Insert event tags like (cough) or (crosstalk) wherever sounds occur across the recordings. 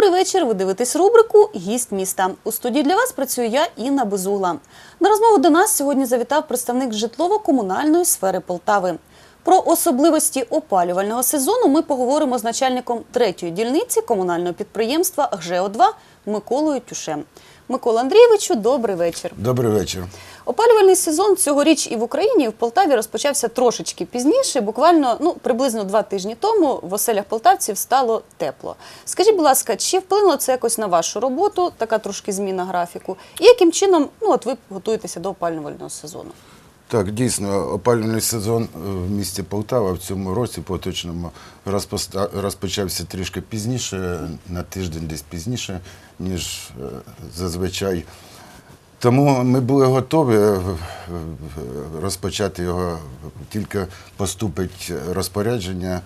Добрий вечір. Ви дивитесь рубрику Гість міста. У студії для вас працюю я, Інна Безугла. На розмову до нас сьогодні завітав представник житлово-комунальної сфери Полтави. Про особливості опалювального сезону ми поговоримо з начальником третьої дільниці комунального підприємства ГЖО-2 Миколою Тюшем. Микола Андрійовичу, добрий вечір. Добрий вечір. Опалювальний сезон цьогоріч і в Україні, і в Полтаві розпочався трошечки пізніше. Буквально ну приблизно два тижні тому в оселях полтавців стало тепло. Скажіть, будь ласка, чи вплинуло це якось на вашу роботу? Така трошки зміна графіку? І яким чином ну от ви готуєтеся до опалювального сезону? Так, дійсно, опалювальний сезон е, в місті Полтава в цьому році поточному розпочався трішки пізніше, на тиждень десь пізніше, ніж е, зазвичай. Тому ми були готові е, розпочати його, тільки поступить розпорядження,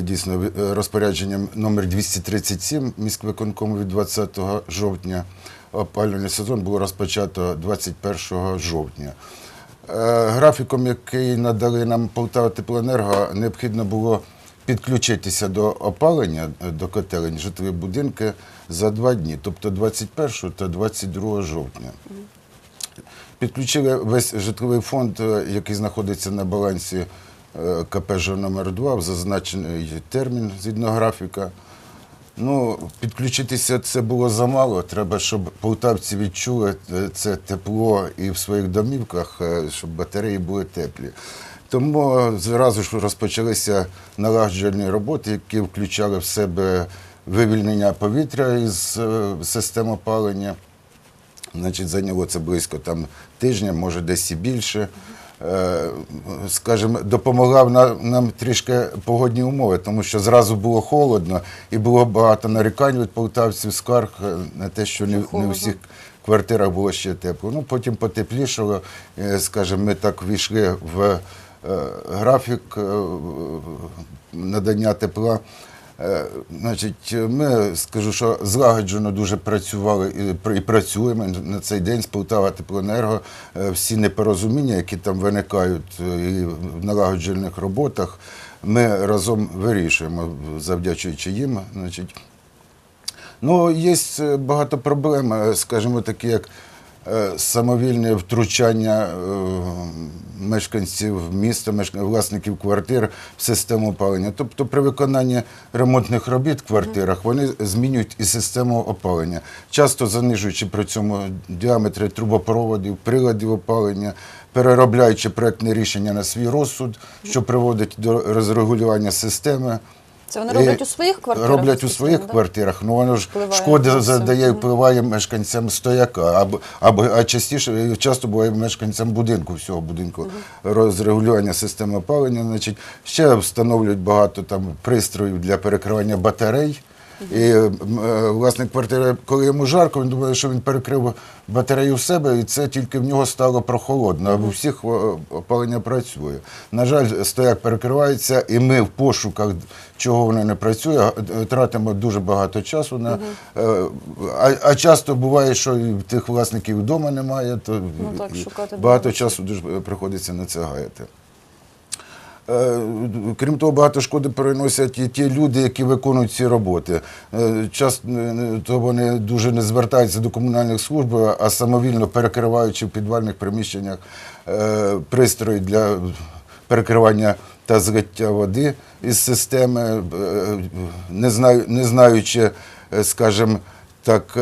дійсно, розпорядженням номер 237 міськвиконкому від 20 жовтня. Опалювальний сезон було розпочато 21 жовтня. Е, Графіком, який надали нам Полтава Теплоенерго, необхідно було підключитися до опалення е, до котелень житлові будинки за два дні, тобто 21 та 22 жовтня. Підключили весь житловий фонд, е, який знаходиться на балансі КП «Жо» номер 2 в зазначений термін згідно графіка. Ну, підключитися це було замало. Треба, щоб полтавці відчули е, це тепло і в своїх домівках, е, щоб батареї були теплі. Тому зразу ж розпочалися налагоджені роботи, які включали в себе вивільнення повітря із е, систем опалення. Значить, зайняло це близько там тижня, може десь і більше. Е, Скажімо, допомагав нам трішки погодні умови, тому що зразу було холодно і було багато нарікань від полтавців, скарг е, на те, що не, не у всіх квартирах було ще тепло. Ну, потім потеплішало, е, скажімо, ми так війшли в е, графік е, надання тепла. Е, Значить, ми скажу, що злагоджено дуже працювали і, працюємо на цей день з Полтава Теплоенерго. Е, Всі непорозуміння, які там виникають е, і в налагоджених роботах, ми разом вирішуємо, завдячуючи їм. Значить, Ну, є багато проблем, скажімо, такі як самовільне втручання е, мешканців міста, власників квартир в систему опалення. Тобто при виконанні ремонтних робіт в квартирах вони змінюють і систему опалення, часто занижуючи при цьому діаметри трубопроводів, приладів опалення, переробляючи проектне рішення на свій розсуд, що приводить до розрегулювання системи. Це вони роблять І у своїх квартирах? Роблять у своїх так? квартирах, ну воно ж Впливає шкоди задає, впливає мешканцям стояка, або, або а частіше часто буває мешканцям будинку, всього будинку. Розрегулювання системи опалення. Значить, ще встановлюють багато там пристроїв для перекривання батарей. І е, власник квартири, коли йому жарко, він думає, що він перекрив батарею в себе, і це тільки в нього стало прохолодно. А в усіх о, опалення працює. На жаль, стояк перекривається, і ми в пошуках, чого воно не працює, е, тратимо дуже багато часу на е, а, а часто буває, що і тих власників вдома немає, то Ну так, багато часу дуже приходиться на це гаяти. Е, Крім того, багато шкоди переносять і ті люди, які виконують ці роботи. Е, Часто е, то вони дуже не звертаються до комунальних служб, а самовільно перекриваючи в підвальних приміщеннях пристрої для перекривання та злиття води із системи, не, знаю, не знаючи, скажімо, так,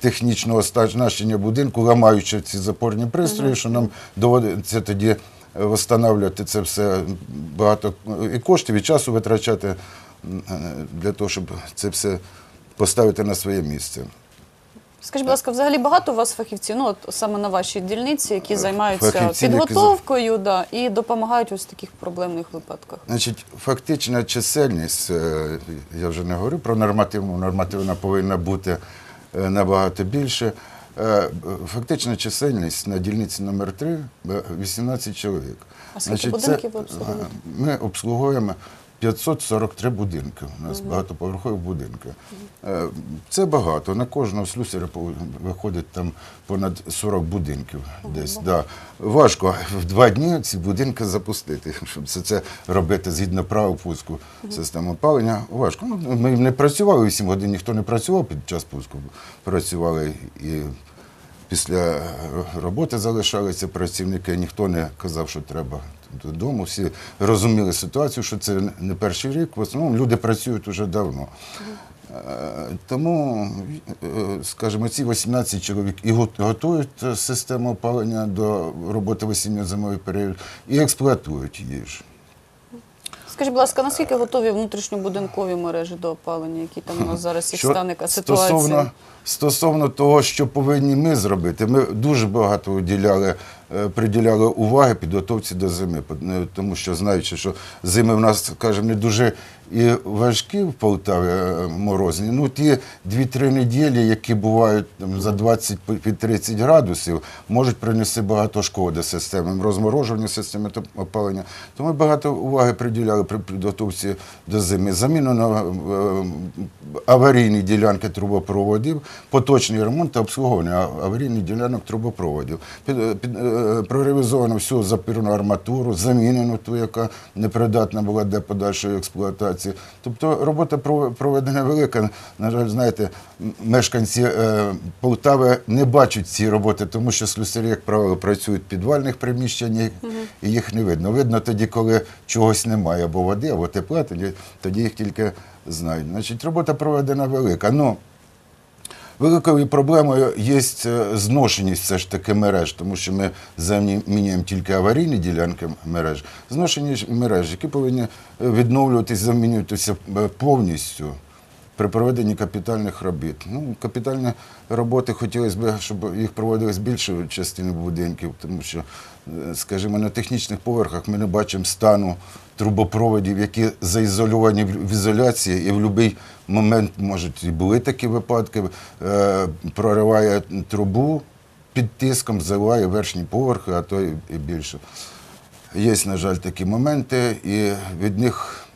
технічного оснащення будинку, ламаючи ці запорні пристрої, що нам доводиться тоді встановлювати це все багато і коштів, і часу витрачати е, для того, щоб це все поставити на своє місце. Скажіть, будь ласка, взагалі багато у вас фахівців, ну от саме на вашій дільниці, які займаються Е, фахівці, які підготовкою да, і допомагають ось в таких проблемних випадках. Значить, фактична чисельність, е, я вже не говорю про нормативну, нормативна повинна бути набагато більше. Е, Фактична чисельність на дільниці номер 3 18 чоловік. А скільки будинків ви обслуговуєте? Ми обслуговуємо 543 будинки. У нас багатоповерхові будинки. Е, Це багато. На кожного слюсаря виходить там понад 40 будинків десь. Да. Важко в два дні ці будинки запустити, щоб це, це робити згідно правил пуску системи опалення. Важко. Ну, ми не працювали 8 годин, ніхто не працював під час пуску. Працювали і після е, роботи залишалися працівники, ніхто не казав, що треба додому. Всі розуміли ситуацію, що це не перший рік. В основному люди працюють уже давно. Е, Тому, е, скажімо, ці 18 чоловік і готують систему опалення до роботи в осінньо-зимовий період і експлуатують її. Скажіть, будь ласка, наскільки готові внутрішньобудинкові мережі до опалення, які там у нас зараз їх Що стане ситуація? Стосовно, стосовно того, що повинні ми зробити, ми дуже багато уділяли, приділяли уваги підготовці до зими, тому що знаючи, що зими в нас, скажімо, не дуже і важкі в Полтаві е, морозні. Ну, ті 2-3 неділі, які бувають там, за 20 по- під 30 градусів, можуть принести багато шкоди системам, розморожування системи опалення. Тому багато уваги приділяли при підготовці до зими. Заміну на е, аварійні ділянки трубопроводів, поточний ремонт та обслуговування аварійних ділянок трубопроводів. Під, під, е, проревізовано всю запірну арматуру, замінено ту, яка непридатна була для подальшої експлуатації. Тобто робота пров- проведена велика. На жаль, знаєте, мешканці е, Полтави не бачать ці роботи, тому що слюсарі, як правило, працюють в підвальних приміщеннях і їх не видно. Видно тоді, коли чогось немає, або води, або тепла, тоді, тоді їх тільки знають. Значить, робота проведена велика. Ну, Великою проблемою є е, зношеність все ж таки мереж, тому що ми замінюємо тільки аварійні ділянки мереж. Зношені мереж, які повинні відновлюватися, замінюватися е, повністю при проведенні капітальних робіт. Ну, капітальні роботи хотілося б, щоб їх проводили з більшої частини будинків, тому що, е, скажімо, на технічних поверхах ми не бачимо стану трубопроводів, які заізольовані в ізоляції, і в будь-який момент можуть і були такі випадки, е, прориває трубу під тиском, заливає верхні поверхи, а то і більше. Є, на жаль, такі моменти, і від них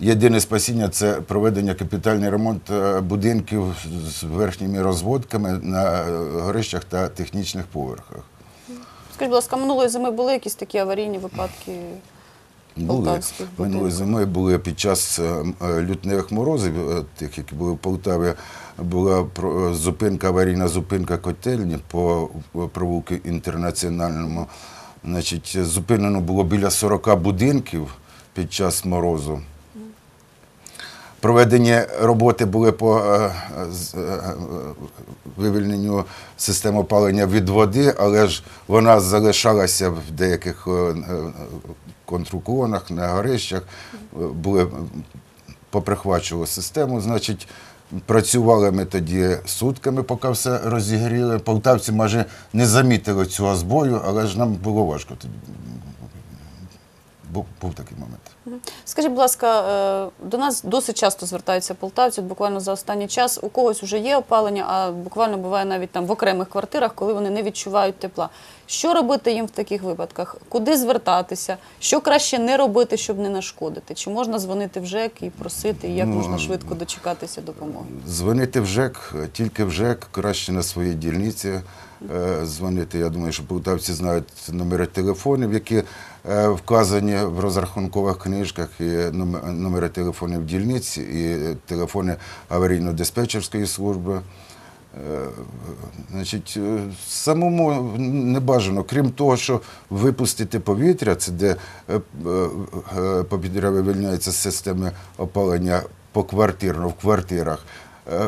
Єдине спасіння це проведення капітальний ремонт е, будинків з верхніми розводками на е, горищах та технічних поверхах. Скажіть, будь ласка, минулої зими були якісь такі аварійні випадки? Були минулої зими були під час е, лютневих морозів, тих, які були в Полтаві, була зупинка, аварійна зупинка котельні по провулку інтернаціональному. Значить, зупинено було біля 40 будинків під час морозу. Проведені роботи були по е, е, вивільненню системи опалення від води, але ж вона залишалася в деяких е, контруклонах, на горищах, були поприхвачували систему. Значить, працювали ми тоді сутками, поки все розігріли. Полтавці майже не замітили цього збою, але ж нам було важко тоді. Був, був такий момент. Скажіть, будь ласка, е, до нас досить часто звертаються полтавці, буквально за останній час. У когось вже є опалення, а буквально буває навіть там в окремих квартирах, коли вони не відчувають тепла. Що робити їм в таких випадках? Куди звертатися? Що краще не робити, щоб не нашкодити? Чи можна дзвонити в ЖЕК і просити, і як Ну, можна швидко дочекатися допомоги? Дзвонити в ЖЕК, тільки в ЖЕК, краще на своїй дільниці е, дзвонити. Я думаю, що полтавці знають номери телефонів, які е, вказані в розрахункових книжках, і номери телефонів дільниць, і телефони аварійно-диспетчерської служби. Е, Значить, е, самому не бажано, крім того, що випустити повітря, це де е, повітря вивільняється з системи опалення поквартирно в квартирах.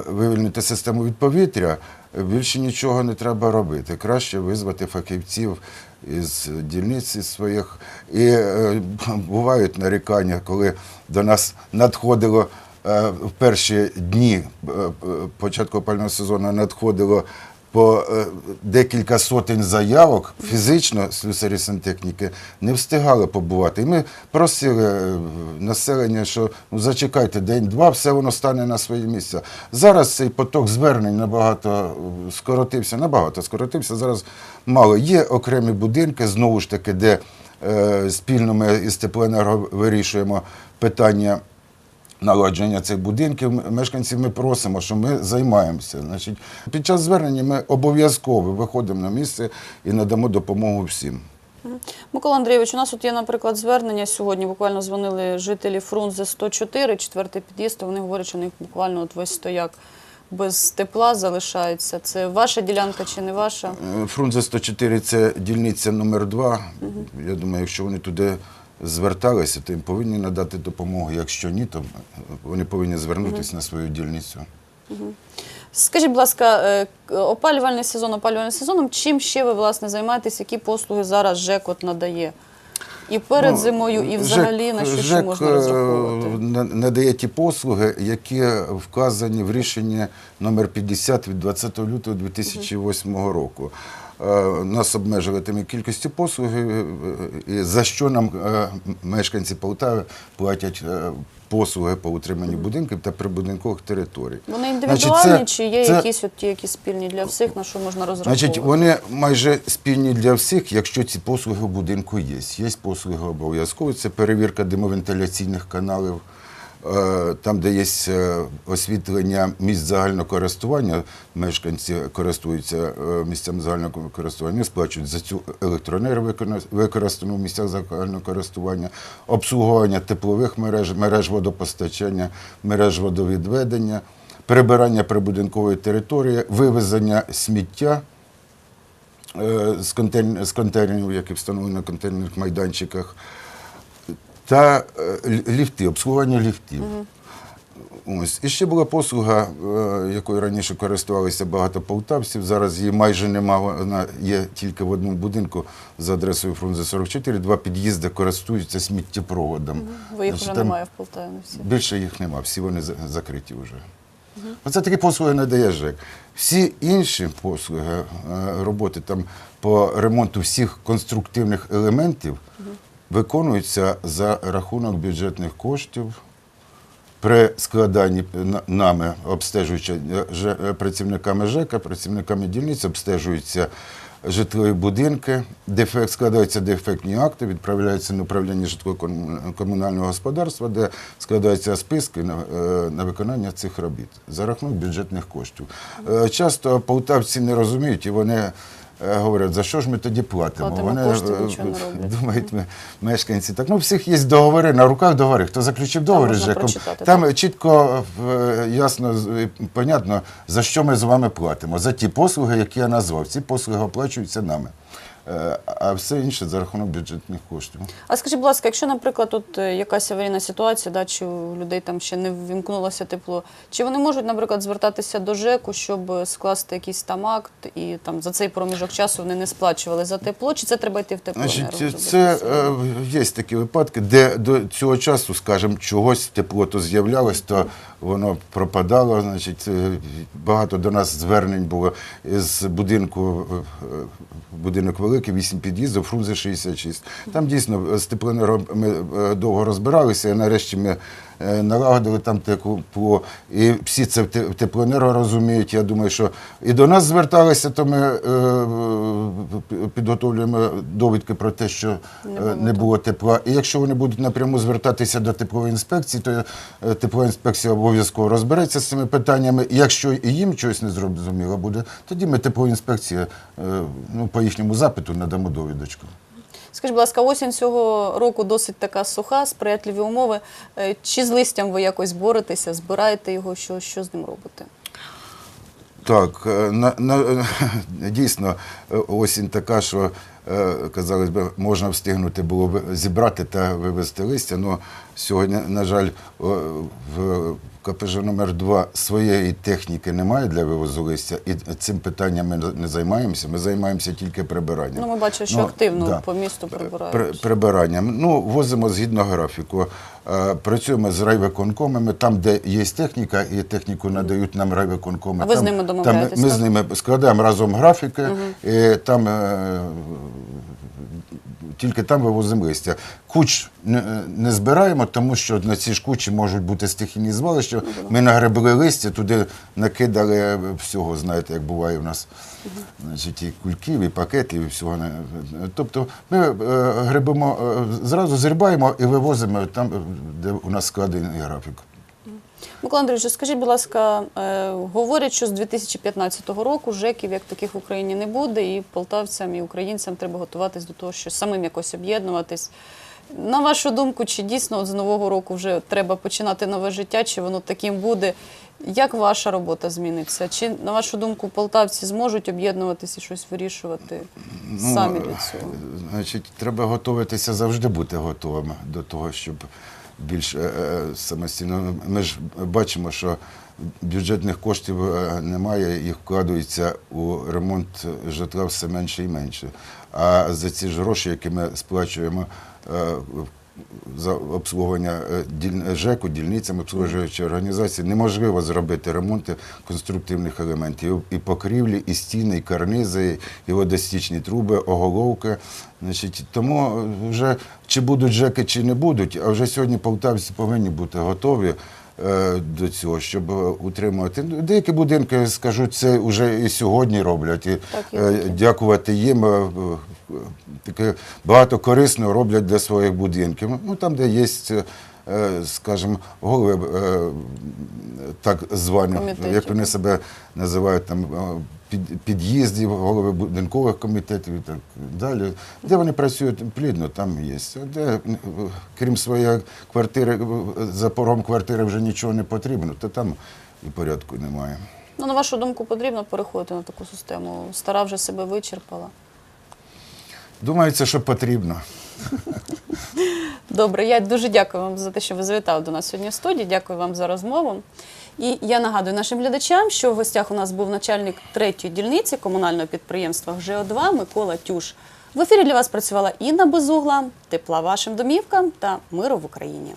Вивільнити систему від повітря, більше нічого не треба робити. Краще визвати фахівців із дільниць своїх. І бувають нарікання, коли до нас надходило в перші дні е, е, початку опального сезону надходило по е, декілька сотень заявок фізично слюсарі сантехніки не встигали побувати. І ми просили е, населення, що ну, зачекайте день-два, все воно стане на свої місця. Зараз цей поток звернень набагато е, скоротився, набагато скоротився. Зараз мало. Є окремі будинки, знову ж таки, де е, спільно ми із теплоенерго вирішуємо питання наладження цих будинків мешканців ми просимо, що ми займаємося. Значить, під час звернення ми обов'язково виходимо на місце і надамо допомогу всім. Микола Андрійович, у нас тут є, наприклад, звернення сьогодні. Буквально дзвонили жителі Фрунзе 104, четвертий під'їзд. Вони говорять, що у них буквально от весь стояк без тепла залишається. Це ваша ділянка чи не ваша? Е, Фрунзе 104 це дільниця номер 2 Я думаю, якщо вони туди зверталися, то їм повинні надати допомогу. Якщо ні, то е, вони повинні звернутися на свою дільницю. Скажіть, будь ласка, е, опалювальний сезон опалювальним сезоном. Чим ще ви власне займаєтесь? Які послуги зараз ЖЕК от надає? І перед Ну, зимою, і взагалі на що ще можна е, розраховувати? надає ті послуги, які вказані в рішенні номер 50 від 20 лютого 2008 року. Е, Нас обмежили тими кількістю послуг, е, і за що нам е, мешканці Полтави платять е, послуги по утриманню будинків та прибудинкових територій. Вони Значить, індивідуальні це- чи є це- якісь от ті, які спільні для всіх, на що можна розраховувати? Значить, вони майже спільні для всіх, якщо ці послуги в будинку є. Є послуги обов'язкові, це перевірка димовентиляційних каналів, е, там, де є е, освітлення місць загального користування, мешканці користуються е, місцями загального користування, сплачують за цю електроенергію, використану в місцях загального користування, обслуговування теплових мереж, мереж водопостачання, мереж водовідведення, прибирання прибудинкової території, вивезення сміття е, з контейнерів, які встановлені на контейнерних майданчиках, та е, ліфти, обслуговування ліфтів. Ось. І ще була послуга, е, якою раніше користувалися багато полтавців. Зараз її майже немає, вона є тільки в одному будинку за адресою Фрунзе 44. Два під'їзди користуються сміттєпроводом. Ви їх вже немає в Полтаві всі. Більше їх нема, всі вони закриті вже. Оце такі послуги надає ЖЕК. Всі інші послуги, е, роботи там по ремонту всіх конструктивних елементів виконуються за рахунок бюджетних коштів. При складанні нами, обстежуючи е, е, працівниками ЖЕКа, працівниками дільниць, обстежуються житлові будинки, дефект, складаються дефектні акти, відправляються на управління житлово-комунального господарства, де складаються списки на, е, на виконання цих робіт за рахунок бюджетних коштів. Часто полтавці не розуміють і вони говорять, за що ж ми тоді платимо? Платимо вони кошти, е, нічого не роблять. думають ми, мешканці. Так, ну, у всіх є договори, на руках договори. Хто заключив договори з можна ЖЕКом, прочитати, там чітко е, ясно з- і понятно, за що ми з вами платимо. За ті послуги, які я назвав. Ці послуги оплачуються нами. Е, А все інше за рахунок бюджетних коштів. А скажіть, будь ласка, якщо, наприклад, тут е, якась аварійна ситуація, да, чи у людей там ще не ввімкнулося тепло, чи вони можуть, наприклад, звертатися до ЖЕКу, щоб скласти якийсь там акт, і там за цей проміжок часу вони не сплачували за тепло, чи це треба йти в теплоенерго? Значить, це е, є такі випадки, де до цього часу, скажімо, чогось тепло то з'являлось, то воно пропадало. Значить, е, багато до нас звернень було з будинку, е, будинок великий, 8 під'їздів, Фрунзе 66. Там дійсно з теплоенерго ми е, довго розбиралися, і нарешті ми налагодили там тепло. І всі це в те- теплоенерго розуміють. Я думаю, що і до нас зверталися, то ми е, підготовлюємо довідки про те, що Не е, було тепла. І якщо вони будуть напряму звертатися до теплової інспекції, то е, теплова інспекція обов'язково розбереться з цими питаннями. І якщо і їм щось не зрозуміло буде, тоді ми тепловій інспекції е, ну, по їхньому запиту надамо довідочку. Скажіть, будь ласка, осінь цього року досить така суха, сприятливі умови. Е, Чи з листям ви якось боретеся, збираєте його, що, що з ним робите? Так, е, на, на, (laughs) дійсно, е, осінь така, що казалось би, можна встигнути було б зібрати та вивезти листя. але сьогодні, на жаль, в КПЖ номер 2 своєї техніки немає для вивозу листя, і цим питанням ми не займаємося. Ми займаємося тільки прибиранням. Ну, ми бачимо, що Ну, активно да. по місту прибирають. Прибиранням. Ну, возимо згідно графіку. Е, Працюємо з райвиконкомами, там, де є техніка, і техніку надають нам райвиконкоми. А ви з ними там домовляєтесь, Ми з ними складаємо разом графіки, і там е, тільки там вивозимо листя. Куч не, не збираємо, тому що на ці ж кучі можуть бути стихійні звалища. Ми нагребли листя, туди накидали всього, знаєте, як буває в нас. Значить, і кульків, і пакетів, і всього. Тобто ми е, гребемо, е, зразу зрібаємо і вивозимо там, де у нас складений графік. Микола Андрійович, скажіть, будь ласка, е, говорять, що з 2015 року ЖЕКів як таких в Україні не буде, і полтавцям, і українцям треба готуватись до того, що самим якось об'єднуватись. На вашу думку, чи дійсно от з нового року вже треба починати нове життя, чи воно таким буде? Як ваша робота зміниться? Чи, на вашу думку, полтавці зможуть об'єднуватись і щось вирішувати самі для цього? Значить, треба готуватися завжди бути готовим до того, щоб більш е, е, самостійно. Ми ж бачимо, що бюджетних коштів е, немає, їх вкладується у ремонт житла все менше і менше. А за ці ж гроші, які ми сплачуємо. Е, За обслуговування е, ЖЕКу, дільницями обслуговуючої організації неможливо зробити ремонти конструктивних елементів і покрівлі, і стіни, і карнизи, і водостічні труби, оголовки. Значить, тому вже чи будуть ЖЕКи, чи не будуть, а вже сьогодні полтавці повинні бути готові е, до цього, щоб е, утримувати. Деякі будинки, скажу, це вже і сьогодні роблять. І, Так, е, дякувати їм. е, е, Таке багато корисного роблять для своїх будинків. Ну там, де є, е, скажімо, голови е, так звані, як вони себе називають там. Під- Під'їздів, голови будинкових комітетів і так далі. Де вони працюють плідно, там є. Де, крім своєї квартири, за порогом квартири вже нічого не потрібно, то там і порядку немає. Ну, на вашу думку, потрібно переходити на таку систему? Стара вже себе вичерпала. Думається, що потрібно. Добре, я дуже дякую вам за те, що ви завітали до нас сьогодні в студії. Дякую вам за розмову. І я нагадую нашим глядачам, що в гостях у нас був начальник третьої дільниці комунального підприємства ГЖО-2 Микола Тюш. В ефірі для вас працювала Інна Безугла. Тепла вашим домівкам та миру в Україні.